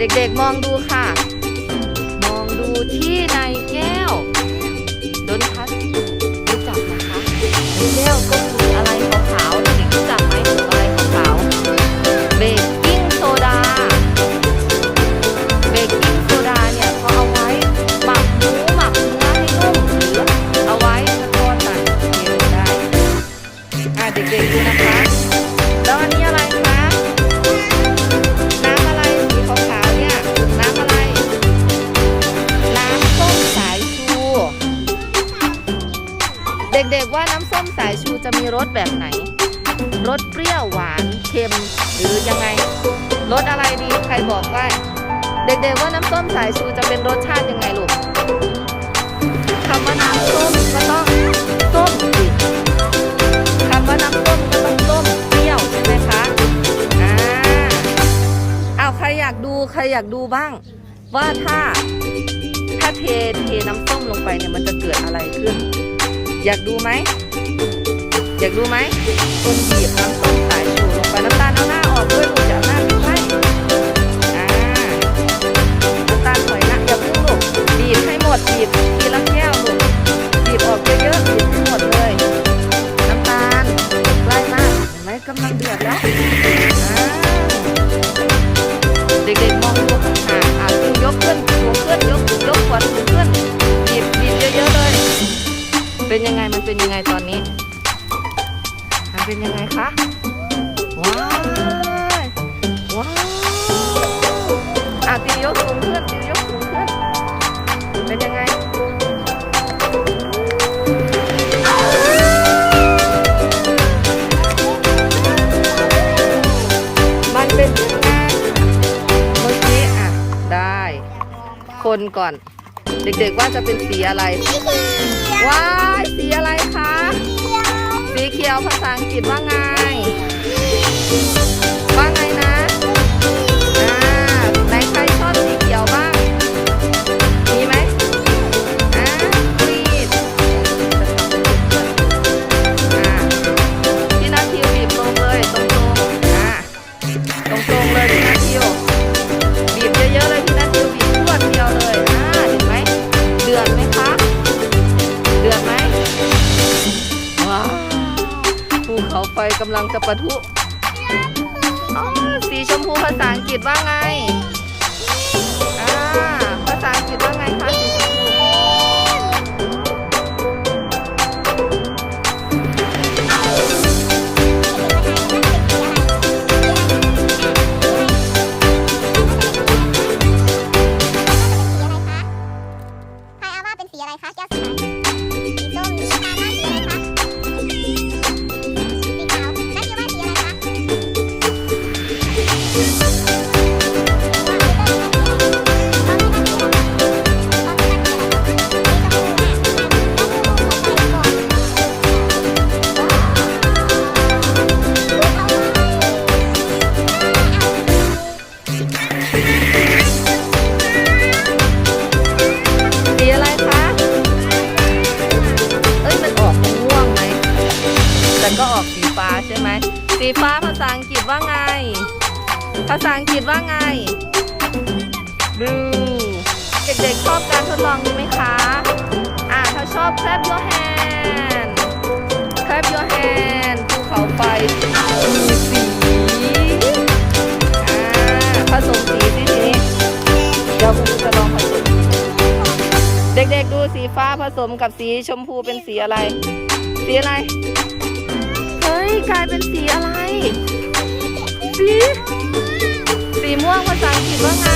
เด็กๆมองดูค่ะ มองดูที่ในแก้วโดนทัศรู้จักนะคะในแก้วก็คืออะไรขาวๆเด็กๆรู้จักไหมอะไรขาวๆเบกกิ้งโซดาเบกกิ้งโซดาเนี่ยเขาเอาไว้หมักหมูหมักเนื้อให้นุ่มหรือเอาไว้สะท้อนตัดเค็มได้เด็กๆดูนะคะ แล้วอันนี้อะไร จะมีรสแบบไหน รสเปรี้ยวหวานเค็มหรือยังไง รสอะไรดีใครบอกว่า เด็กๆว่าน้ำส้มสายชูจะเป็นรสชาติยังไงลูกคำว่าน้ำส้มก็ต้องส้มสิคำว่าน้ำส้มก็ต้องส้มเปรี้ยวใช่ไหมคะอ่าเอาใครอยากดูใครอยากดูบ้าง ว่าถ้าถ้าเทเทน้ำส้มลงไปเนี่ยมันจะเกิดอะไรขึ้น อยากดูไหม อยากดูไหมต้นบีบน้ำส้มสายชูลงไปน้ำตาลเอาหน้าออกด้วยลูจะหน้า เป็นยังไงคะ ว้ายว้าวอะติวยกสูงขึ้นติวยกสูงขึ้น เป็นยังไงมันเป็นยังไงเมื่อกี้อะ ได้ คนก่อน เด็กๆว่าจะเป็นสีอะไร ว้ายสีอะไรคะ ขียวภาษาอังกฤษว่าไงว่าไง เขาไฟกำลังจะปะทุสีชมพูภาษาอังกฤษว่าไงาภาษาอังกฤษว่าไงคะสีชมพูสีอะไรคะ สีอะไรคะ เอ้ย มันออกม่วงไหมแต่ก็ออกสีฟ้าใช่ไหม สีฟ้าภาษาอังกฤษว่าไงาษาอังกฤษว่าไง blue เด็กๆชอบการทดลองนี้ไหมคะ อ่าถ้าชอบ clap your hand clap your hand ภูเขาไฟมีสีอ่าผสมสีสิทีนี้เดี๋ยวคุณครูจะลองผสมเด็กๆดูสีฟ้าผสมกับสีชมพูเป็นสีอะไร สีอะไร เฮ้ย กลายเป็นสีอะไร สีสี ว่าภาษาอังกฤษว่าไง